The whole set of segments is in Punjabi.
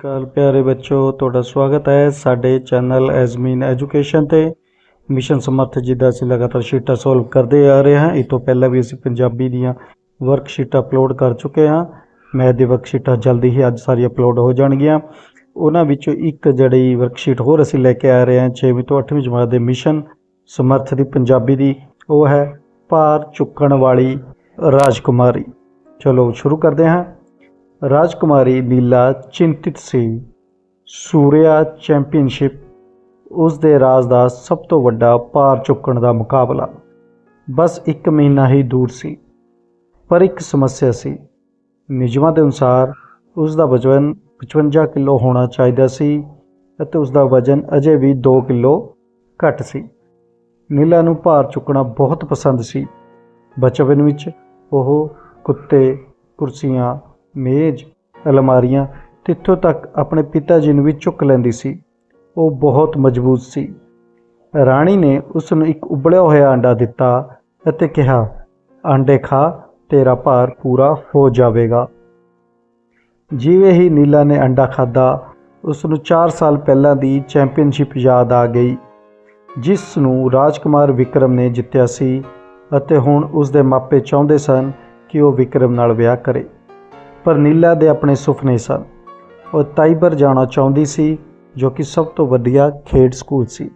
ਅਕਾਲ ਪਿਆਰੇ ਬੱਚੋ, ਤੁਹਾਡਾ ਸਵਾਗਤ ਹੈ ਸਾਡੇ ਚੈਨਲ ਐਜ਼ਮੀਨ ਐਜੂਕੇਸ਼ਨ ਤੇ। ਮਿਸ਼ਨ ਸਮਰਥ ਜਿੱਦਾਂ ਅਸੀਂ ਲਗਾਤਾਰ ਸ਼ੀਟਾਂ ਸੋਲਵ ਕਰਦੇ ਆ ਰਹੇ ਹਾਂ, ਇਹ ਤੋਂ ਪਹਿਲਾਂ ਵੀ ਅਸੀਂ ਪੰਜਾਬੀ ਦੀਆਂ ਵਰਕਸ਼ੀਟਾਂ ਅਪਲੋਡ ਕਰ ਚੁੱਕੇ ਹਾਂ। ਮੈਥ ਦੀ ਵਰਕਸ਼ੀਟਾਂ ਜਲਦੀ ਹੀ ਅੱਜ ਸਾਰੀ ਅਪਲੋਡ ਹੋ ਜਾਣਗੀਆਂ। ਉਹਨਾਂ ਵਿੱਚੋਂ ਇੱਕ ਜਿਹੜੀ ਵਰਕਸ਼ੀਟ ਹੋਰ ਅਸੀਂ ਲੈ ਕੇ ਆ ਰਹੇ ਹਾਂ 6ਵੀਂ ਤੋਂ 8ਵੀਂ ਜਮਾਤ ਦੇ ਮਿਸ਼ਨ ਸਮਰਥ ਦੀ ਪੰਜਾਬੀ ਦੀ, ਉਹ ਹੈ ਭਾਰ ਚੁੱਕਣ ਵਾਲੀ ਰਾਜਕੁਮਾਰੀ। ਚਲੋ ਸ਼ੁਰੂ ਕਰਦੇ ਹਾਂ। ਰਾਜਕੁਮਾਰੀ ਨੀਲਾ ਚਿੰਤਿਤ ਸੀ। ਸੂਰਿਆ ਚੈਂਪੀਅਨਸ਼ਿਪ ਉਸ ਦੇ ਰਾਜ ਦਾ ਸਭ ਤੋਂ ਵੱਡਾ ਭਾਰ ਚੁੱਕਣ ਦਾ ਮੁਕਾਬਲਾ। ਬਸ ਇੱਕ ਮਹੀਨਾ ਹੀ ਦੂਰ ਸੀ, ਪਰ ਇੱਕ ਸਮੱਸਿਆ ਸੀ। ਨਿਯਮਾਂ ਦੇ ਅਨੁਸਾਰ ਉਸ ਦਾ ਵਜ਼ਨ 55 ਕਿਲੋ ਹੋਣਾ ਚਾਹੀਦਾ ਸੀ ਅਤੇ ਉਸ ਦਾ ਵਜ਼ਨ ਅਜੇ ਵੀ 2 ਕਿਲੋ ਘੱਟ ਸੀ। ਨੀਲਾ ਨੂੰ ਭਾਰ ਚੁੱਕਣਾ ਬਹੁਤ ਪਸੰਦ ਸੀ। ਬਚਪਨ ਵਿੱਚ ਉਹ ਕੁੱਤੇ, ਕੁਰਸੀਆਂ ਮੇਜ਼, ਅਲਮਾਰੀਆਂ ਤਿੱਥੋਂ ਤੱਕ ਆਪਣੇ ਪਿਤਾ ਜੀ ਨੂੰ ਵੀ ਚੁੱਕ ਲੈਂਦੀ ਸੀ। ਉਹ ਬਹੁਤ ਮਜ਼ਬੂਤ ਸੀ। ਰਾਣੀ ਨੇ ਉਸ ਨੂੰ ਇੱਕ ਉਬਲਿਆ ਹੋਇਆ ਅੰਡਾ ਦਿੱਤਾ ਅਤੇ ਕਿਹਾ ਆਂਡੇ ਖਾ, ਤੇਰਾ ਭਾਰ ਪੂਰਾ ਹੋ ਜਾਵੇਗਾ। ਜਿਵੇਂ ਹੀ ਨੀਲਾ ਨੇ ਅੰਡਾ ਖਾਦਾ ਉਸ ਨੂੰ 4 ਸਾਲ ਪਹਿਲਾਂ ਦੀ ਚੈਂਪੀਅਨਸ਼ਿਪ ਯਾਦ ਆ ਗਈ, ਜਿਸ ਨੂੰ ਰਾਜਕੁਮਾਰ ਵਿਕਰਮ ਨੇ ਜਿੱਤਿਆ ਸੀ ਅਤੇ ਹੁਣ ਉਸ ਦੇ ਮਾਪੇ ਚਾਹੁੰਦੇ ਸਨ ਕਿ ਉਹ ਵਿਕਰਮ ਨਾਲ ਵਿਆਹ ਕਰੇ। ਪਰ ਨੀਲਾ ਦੇ ਆਪਣੇ ਸੁਪਨੇ ਸਨ। ਉਹ ਤਾਈਬਰ ਜਾਣਾ ਚਾਹੁੰਦੀ ਸੀ, ਜੋ ਕਿ ਸਭ ਤੋਂ ਵਧੀਆ ਖੇਡ ਸਕੂਲ ਸੀ।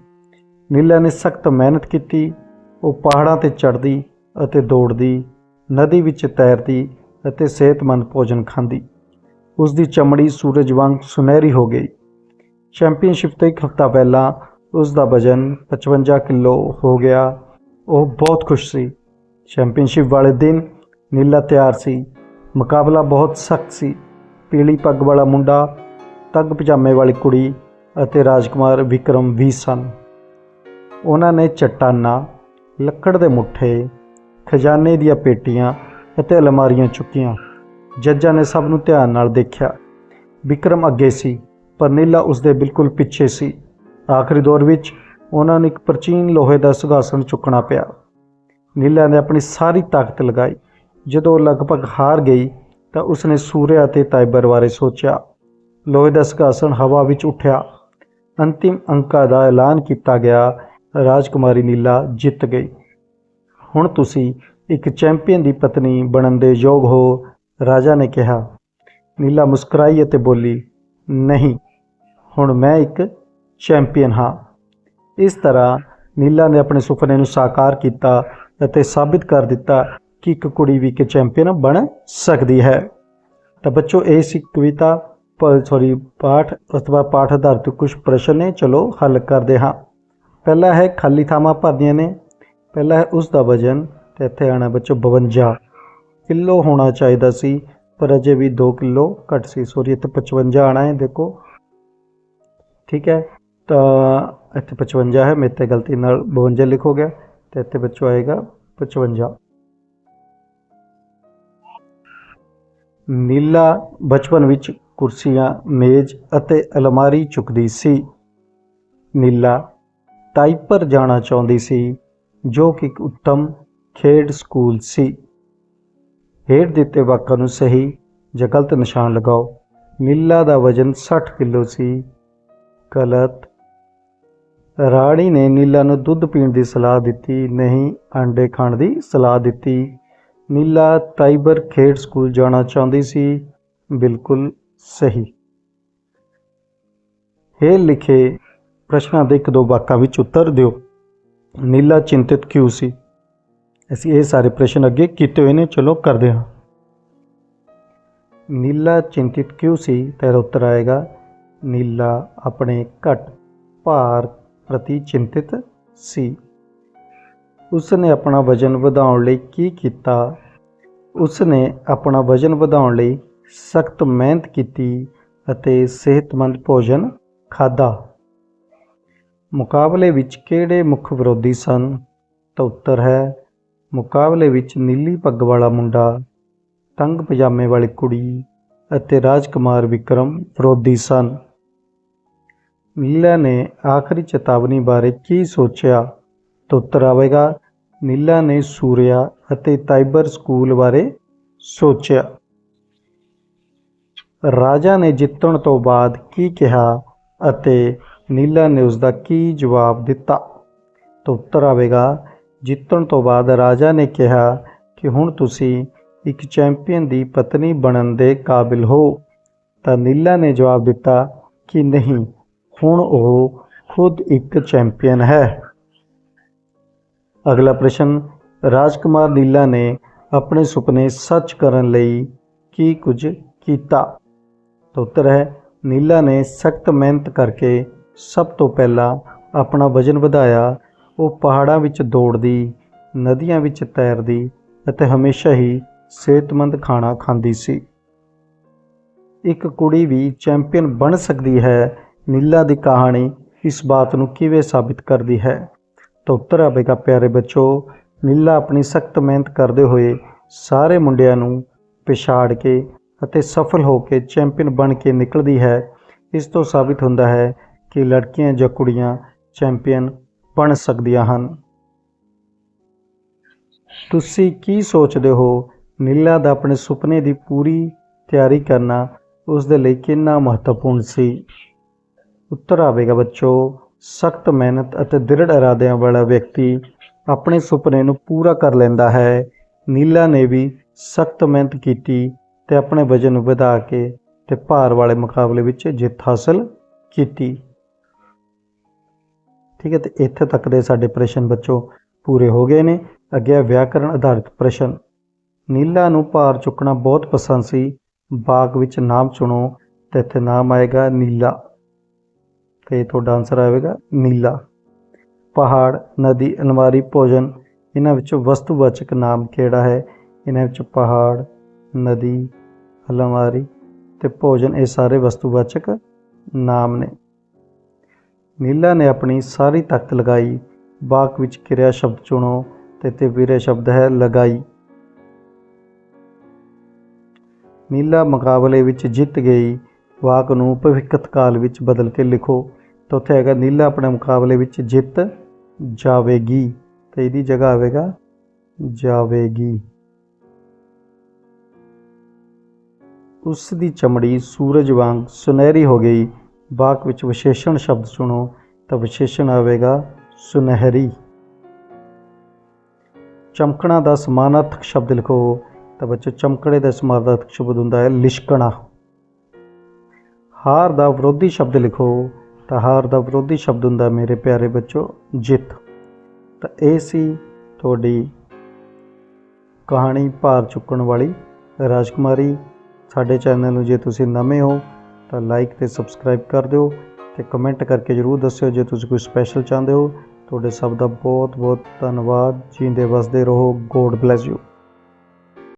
ਨੀਲਾ ਨੇ ਸਖਤ ਮਿਹਨਤ ਕੀਤੀ, ਉਹ ਪਹਾੜਾਂ ਤੇ ਚੜ੍ਹਦੀ ਅਤੇ ਦੌੜਦੀ, ਨਦੀ ਵਿੱਚ ਤੈਰਦੀ ਅਤੇ ਸਿਹਤਮੰਦ ਭੋਜਨ ਖਾਂਦੀ। ਉਸ ਦੀ ਚਮੜੀ ਸੂਰਜ ਵਾਂਗ ਸੁਨਹਿਰੀ ਹੋ ਗਈ। ਚੈਂਪੀਅਨਸ਼ਿਪ ਤੋਂ ਇੱਕ ਹਫ਼ਤਾ ਪਹਿਲਾਂ ਉਸ ਦਾ ਵਜ਼ਨ 55 ਕਿਲੋ ਹੋ ਗਿਆ। ਉਹ ਬਹੁਤ ਖੁਸ਼ ਸੀ। ਚੈਂਪੀਅਨਸ਼ਿਪ ਵਾਲੇ ਦਿਨ ਨੀਲਾ ਤਿਆਰ ਸੀ। ਮੁਕਾਬਲਾ ਬਹੁਤ ਸਖਤ ਸੀ। ਪੀਲੀ ਪੱਗ ਵਾਲਾ ਮੁੰਡਾ, ਤੱਗ ਪਜਾਮੇ ਵਾਲੀ ਕੁੜੀ ਅਤੇ ਰਾਜਕੁਮਾਰ ਵਿਕਰਮ ਵੀ ਸਨ। ਉਹਨਾਂ ਨੇ ਚਟਾਨਾਂ, ਲੱਕੜ ਦੇ ਮੁੱਠੇ, ਖਜ਼ਾਨੇ ਦੀਆਂ ਪੇਟੀਆਂ ਅਤੇ ਅਲਮਾਰੀਆਂ ਚੁੱਕੀਆਂ। ਜੱਜਾਂ ਨੇ ਸਭ ਨੂੰ ਧਿਆਨ ਨਾਲ ਦੇਖਿਆ। ਵਿਕਰਮ ਅੱਗੇ ਸੀ, ਪਰ ਨੀਲਾ ਉਸ ਦੇ ਬਿਲਕੁਲ ਪਿੱਛੇ ਸੀ। ਆਖਰੀ ਦੌਰ ਵਿੱਚ ਉਹਨਾਂ ਨੂੰ ਇੱਕ ਪ੍ਰਾਚੀਨ ਲੋਹੇ ਦਾ ਸੁਗਾਸਨ ਚੁੱਕਣਾ ਪਿਆ। ਨੀਲਾ ਨੇ ਆਪਣੀ ਸਾਰੀ ਤਾਕਤ ਲਗਾਈ। ਜਦੋਂ ਲਗਭਗ ਹਾਰ ਗਈ ਤਾਂ ਉਸਨੇ ਸੂਰਿਆ ਅਤੇ ਤਾਈਬਰ ਬਾਰੇ ਸੋਚਿਆ। ਲੋਹੇ ਦਾ ਸੁਗਾਸਨ ਹਵਾ ਵਿੱਚ ਉੱਠਿਆ। ਅੰਤਿਮ ਅੰਕਾਂ ਦਾ ਐਲਾਨ ਕੀਤਾ ਗਿਆ। ਰਾਜਕੁਮਾਰੀ ਨੀਲਾ ਜਿੱਤ ਗਈ। ਹੁਣ ਤੁਸੀਂ ਇੱਕ ਚੈਂਪੀਅਨ ਦੀ ਪਤਨੀ ਬਣਨ ਦੇ ਯੋਗ ਹੋ, ਰਾਜਾ ਨੇ ਕਿਹਾ। ਨੀਲਾ ਮੁਸਕਰਾਈ ਅਤੇ ਬੋਲੀ, ਨਹੀਂ, ਹੁਣ ਮੈਂ ਇੱਕ ਚੈਂਪੀਅਨ ਹਾਂ। ਇਸ ਤਰ੍ਹਾਂ ਨੀਲਾ ਨੇ ਆਪਣੇ ਸੁਪਨੇ ਨੂੰ ਸਾਕਾਰ ਕੀਤਾ ਅਤੇ ਸਾਬਿਤ ਕਰ ਦਿੱਤਾ ਕਿ ਇੱਕ ਕੁੜੀ ਵੀ ਇੱਕ ਚੈਂਪੀਅਨ ਬਣ ਸਕਦੀ ਹੈ। ਤਾਂ ਬੱਚੋ, ਇਹ ਸੀ ਕਵਿਤਾ ਸੌਰੀ ਪਾਠ, ਉਸ ਤੋਂ ਬਾਅਦ ਪਾਠ ਆਧਾਰਿਤ ਕੁਝ ਪ੍ਰਸ਼ਨ ਨੇ, ਚਲੋ ਹੱਲ ਕਰਦੇ ਹਾਂ। ਪਹਿਲਾ ਹੈ, ਖਾਲੀ ਥਾਵਾਂ ਭਰਦੀਆਂ ਨੇ। ਪਹਿਲਾ ਹੈ, ਉਸ ਦਾ ਵਜਨ, ਤੇ ਇੱਥੇ ਆਣਾ ਬੱਚੋ 52 ਕਿਲੋ ਹੋਣਾ ਚਾਹੀਦਾ ਸੀ, ਪਰ ਅਜੇ ਵੀ 2 ਕਿਲੋ ਘੱਟ ਸੀ। ਸੌਰੀ ਇੱਥੇ 55 ਆਣਾ ਹੈ, ਦੇਖੋ। ਠੀਕ ਹੈ, ਤਾਂ ਇੱਥੇ 55 ਹੈ, ਮੇਰੇ ਤੇ ਗਲਤੀ ਨਾਲ 52 ਲਿਖੋ ਗਿਆ, ਤੇ ਇੱਥੇ ਬੱਚੋ ਆਏਗਾ 55 ਨੀਲਾ ਬਚਪਨ ਵਿੱਚ ਕੁਰਸੀਆਂ, ਮੇਜ਼ ਅਤੇ ਅਲਮਾਰੀ ਚੁੱਕਦੀ ਸੀ। ਨੀਲਾ ਟਾਈਪਰ ਜਾਣਾ ਚਾਹੁੰਦੀ ਸੀ, ਜੋ ਕਿ ਇੱਕ ਉੱਤਮ ਖੇਡ ਸਕੂਲ ਸੀ। ਹੇਠ ਦਿੱਤੇ ਵਾਕਾਂ ਨੂੰ ਸਹੀ ਜਾਂ ਗਲਤ ਨਿਸ਼ਾਨ ਲਗਾਓ। ਨੀਲਾ ਦਾ ਵਜ਼ਨ 60 ਕਿਲੋ ਸੀ। ਗਲਤ ਰਾਣੀ ਨੇ ਨੀਲਾ ਨੂੰ ਦੁੱਧ ਪੀਣ ਦੀ ਸਲਾਹ ਦਿੱਤੀ, ਨਹੀਂ, ਆਂਡੇ ਖਾਣ ਦੀ ਸਲਾਹ ਦਿੱਤੀ। ਨੀਲਾ ਟਾਈਬਰ ਖੇਡ ਸਕੂਲ ਜਾਣਾ ਚਾਹੁੰਦੀ ਸੀ। ਬਿਲਕੁਲ ਸਹੀ। ਹੇ ਲਿਖੇ ਪ੍ਰਸ਼ਨਾਂ ਦੇ ਇੱਕ ਦੋ ਵਾਕਾਂ ਵਿੱਚ ਉੱਤਰ ਦਿਓ। ਨੀਲਾ ਚਿੰਤਿਤ ਕਿਉਂ ਸੀ? ਅਸੀਂ ਇਹ ਸਾਰੇ ਪ੍ਰਸ਼ਨ ਅੱਗੇ ਕੀਤੇ ਹੋਏ ਨੇ, ਚਲੋ ਕਰਦੇ ਹਾਂ। ਨੀਲਾ ਚਿੰਤਿਤ ਕਿਉਂ ਸੀ? ਤੇਰਾ ਉੱਤਰ ਆਏਗਾ। ਨੀਲਾ ਆਪਣੇ ਘਟ ਭਾਰ ਪ੍ਰਤੀ ਚਿੰਤਿਤ ਸੀ। ਉਸ ਨੇ ਆਪਣਾ ਵਜ਼ਨ ਵਧਾਉਣ ਲਈ ਕੀ ਕੀਤਾ? ਉਸ ਨੇ ਆਪਣਾ ਵਜ਼ਨ ਵਧਾਉਣ ਲਈ ਸਖਤ ਮਿਹਨਤ ਕੀਤੀ ਅਤੇ ਸਿਹਤਮੰਦ ਭੋਜਨ ਖਾਦਾ ਮੁਕਾਬਲੇ ਵਿੱਚ ਕਿਹੜੇ ਮੁੱਖ ਵਿਰੋਧੀ ਸਨ? ਤਾਂ ਉੱਤਰ ਹੈ, ਮੁਕਾਬਲੇ ਵਿੱਚ ਨੀਲੀ ਪੱਗ ਵਾਲਾ ਮੁੰਡਾ, ਤੰਗ ਪਜਾਮੇ ਵਾਲੀ ਕੁੜੀ ਅਤੇ ਰਾਜਕੁਮਾਰ ਵਿਕਰਮ ਵਿਰੋਧੀ ਸਨ। ਨੀਲਾ ਨੇ ਆਖਰੀ ਚੇਤਾਵਨੀ ਬਾਰੇ ਕੀ ਸੋਚਿਆ? ਤਾਂ ਉੱਤਰ ਆਵੇਗਾ ਨੀਲਾ ਨੇ ਸੂਰਿਆ ਅਤੇ ਤਾਈਬਰ ਸਕੂਲ ਬਾਰੇ ਸੋਚਿਆ। ਰਾਜਾ ਨੇ ਜਿੱਤਣ ਤੋਂ ਬਾਅਦ ਕੀ ਕਿਹਾ ਅਤੇ ਨੀਲਾ ਨੇ ਉਸ ਦਾ ਕੀ ਜਵਾਬ ਦਿੱਤਾ? ਤਾਂ ਉੱਤਰ ਆਵੇਗਾ, ਜਿੱਤਣ ਤੋਂ ਬਾਅਦ ਰਾਜਾ ਨੇ ਕਿਹਾ ਕਿ ਹੁਣ ਤੁਸੀਂ ਇੱਕ ਚੈਂਪੀਅਨ ਦੀ ਪਤਨੀ ਬਣਨ ਦੇ ਕਾਬਿਲ ਹੋ। ਤਾਂ ਨੀਲਾ ਨੇ ਜਵਾਬ ਦਿੱਤਾ ਕਿ ਨਹੀਂ, ਹੁਣ ਉਹ ਖੁਦ ਇੱਕ ਚੈਂਪੀਅਨ ਹੈ। ਅਗਲਾ ਪ੍ਰਸ਼ਨ, ਰਾਜਕੁਮਾਰ ਨੀਲਾ ਨੇ ਆਪਣੇ ਸੁਪਨੇ ਸੱਚ ਕਰਨ ਲਈ ਕੀ ਕੁਝ ਕੀਤਾ? ਤਾਂ ਉੱਤਰ ਹੈ, ਨੀਲਾ ਨੇ ਸਖਤ ਮਿਹਨਤ ਕਰਕੇ ਸਭ ਤੋਂ ਪਹਿਲਾਂ ਆਪਣਾ ਵਜ਼ਨ ਵਧਾਇਆ, ਉਹ ਪਹਾੜਾਂ ਵਿੱਚ ਦੌੜਦੀ, ਨਦੀਆਂ ਵਿੱਚ ਤੈਰਦੀ ਅਤੇ ਹਮੇਸ਼ਾ ਹੀ ਸਿਹਤਮੰਦ ਖਾਣਾ ਖਾਂਦੀ ਸੀ। ਇੱਕ ਕੁੜੀ ਵੀ ਚੈਂਪੀਅਨ ਬਣ ਸਕਦੀ ਹੈ, ਨੀਲਾ ਦੀ ਕਹਾਣੀ ਇਸ ਬਾਤ ਨੂੰ ਕਿਵੇਂ ਸਾਬਿਤ ਕਰਦੀ ਹੈ? ਤਾਂ ਉੱਤਰ ਆਵੇਗਾ ਪਿਆਰੇ ਬੱਚੋ, ਨੀਲਾ ਆਪਣੀ ਸਖਤ ਮਿਹਨਤ ਕਰਦੇ ਹੋਏ ਸਾਰੇ ਮੁੰਡਿਆਂ ਨੂੰ ਪਿਛਾੜ ਕੇ ਅਤੇ ਸਫਲ ਹੋ ਕੇ ਚੈਂਪੀਅਨ ਬਣ ਕੇ ਨਿਕਲਦੀ ਹੈ। ਇਸ ਤੋਂ ਸਾਬਿਤ ਹੁੰਦਾ ਹੈ ਕਿ ਲੜਕੀਆਂ ਜਾਂ ਕੁੜੀਆਂ ਚੈਂਪੀਅਨ ਬਣ ਸਕਦੀਆਂ ਹਨ। ਤੁਸੀਂ ਕੀ ਸੋਚਦੇ ਹੋ? ਨੀਲਾ ਦਾ ਆਪਣੇ ਸੁਪਨੇ ਦੀ ਪੂਰੀ ਤਿਆਰੀ ਕਰਨਾ ਉਸ ਦੇ ਲਈ ਕਿੰਨਾ ਮਹੱਤਵਪੂਰਨ ਸੀ? ਉੱਤਰ ਆਵੇਗਾ ਬੱਚੋ ਸਖਤ ਮਿਹਨਤ ਅਤੇ ਦ੍ਰਿੜ ਇਰਾਦਿਆਂ ਵਾਲਾ ਵਿਅਕਤੀ ਆਪਣੇ ਸੁਪਨੇ ਨੂੰ ਪੂਰਾ ਕਰ ਲੈਂਦਾ ਹੈ। ਨੀਲਾ ਨੇ ਵੀ ਸਖਤ ਮਿਹਨਤ ਕੀਤੀ ਤੇ ਆਪਣੇ ਵਜਨ ਨੂੰ ਵਧਾ ਕੇ ਤੇ ਭਾਰ ਵਾਲੇ ਮੁਕਾਬਲੇ ਵਿੱਚ ਜਿੱਤ ਹਾਸਲ ਕੀਤੀ। ਠੀਕ ਹੈ, ਤੇ ਇੱਥੇ ਤੱਕ ਦੇ ਸਾਡੇ ਪ੍ਰਸ਼ਨ ਬੱਚੋ ਪੂਰੇ ਹੋ ਗਏ ਨੇ। ਅੱਗੇ ਹੈ ਵਿਆਕਰਣ ਆਧਾਰਿਤ ਪ੍ਰਸ਼ਨ। ਨੀਲਾ ਨੂੰ ਭਾਰ ਚੁੱਕਣਾ ਬਹੁਤ ਪਸੰਦ ਸੀ। ਬਾਗ ਵਿੱਚ ਨਾਮ ਚੁਣੋ ਤੇ ਇੱਥੇ ਨਾਮ ਆਏਗਾ ਨੀਲਾ। ਤੇ ਤੁਹਾਡਾ ਆਨਸਰ ਆਵੇਗਾ ਨੀਲਾ। ਪਹਾੜ, ਨਦੀ ਅਲਮਾਰੀ ਭੋਜਨ, ਇਹਨਾਂ ਵਿੱਚੋਂ ਵਸਤੂਵਾਚਕ ਨਾਮ ਕਿਹੜਾ ਹੈ? ਇਹਨਾਂ ਵਿੱਚ ਪਹਾੜ, ਨਦੀ ਅਲਮਾਰੀ ਤੇ ਭੋਜਨ, ਇਹ ਸਾਰੇ ਵਸਤੂਵਾਚਕ ਨਾਮ ਨੇ। ਨੀਲਾ ਨੇ ਆਪਣੀ ਸਾਰੀ ਤਾਕਤ ਲਗਾਈ। ਵਾਕ ਵਿੱਚ ਕਿਰਿਆ ਸ਼ਬਦ ਚੁਣੋ ਤੇ ਤੇ ਵੀਰੇ ਸ਼ਬਦ ਹੈ ਲਗਾਈ। ਨੀਲਾ ਮੁਕਾਬਲੇ ਵਿੱਚ ਜਿੱਤ ਗਈ। ਵਾਕ ਨੂੰ ਭਵਿੱਖਤ ਕਾਲ ਵਿੱਚ ਬਦਲ ਕੇ ਲਿਖੋ ਤਾਂ ਉੱਥੇ ਹੈਗਾ ਨੀਲਾ ਆਪਣੇ ਮੁਕਾਬਲੇ ਵਿੱਚ ਜਿੱਤ ਜਾਵੇਗੀ ਤੇ ਇਹਦੀ ਜਗ੍ਹਾ ਆਵੇਗਾ ਜਾਵੇਗੀ। ਉਸ ਦੀ ਚਮੜੀ ਸੂਰਜ ਵਾਂਗ ਸੁਨਹਿਰੀ ਹੋ ਗਈ। ਵਾਕ ਵਿੱਚ ਵਿਸ਼ੇਸ਼ਣ ਸ਼ਬਦ ਸੁਣੋ ਤਾਂ ਵਿਸ਼ੇਸ਼ਣ ਆਵੇਗਾ ਸੁਨਹਿਰੀ। ਚਮਕਣਾ ਦਾ ਸਮਾਨਾਰਥਕ ਸ਼ਬਦ ਲਿਖੋ ਤਾਂ ਬੱਚੋ ਚਮਕੜੇ ਦਾ ਸਮਾਨਾਰਥਕ ਸ਼ਬਦ ਹੁੰਦਾ ਹੈ ਲਿਸ਼ਕਣਾ। ਹਾਰ ਦਾ ਵਿਰੋਧੀ ਸ਼ਬਦ ਲਿਖੋ, ਤਾਂ ਹਾਰ ਦਾ ਵਿਰੋਧੀ ਸ਼ਬਦ ਹੁੰਦਾ ਮੇਰੇ ਪਿਆਰੇ ਬੱਚੋ, ਜਿੱਤ। ਤਾਂ ਇਹ ਸੀ ਤੁਹਾਡੀ ਕਹਾਣੀ ਭਾਰ ਚੁੱਕਣ ਵਾਲੀ। ਰਾਜਕੁਮਾਰੀ, ਸਾਡੇ ਚੈਨਲ ਨੂੰ ਜੇ ਤੁਸੀਂ ਨਵੇਂ ਹੋ, ਤਾਂ ਲਾਈਕ ਤੇ ਸਬਸਕ੍ਰਾਈਬ ਕਰ ਦਿਓ ਤੇ ਕਮੈਂਟ ਕਰਕੇ ਜਰੂਰ ਦੱਸਿਓ ਜੇ ਤੁਸੀਂ ਕੋਈ ਸਪੈਸ਼ਲ ਚਾਹੁੰਦੇ ਹੋ। ਤੁਹਾਡੇ ਸਭ ਦਾ ਬਹੁਤ ਬਹੁਤ ਧੰਨਵਾਦ। ਜੀਂਦੇ ਵਸਦੇ ਰਹੋ। God bless you.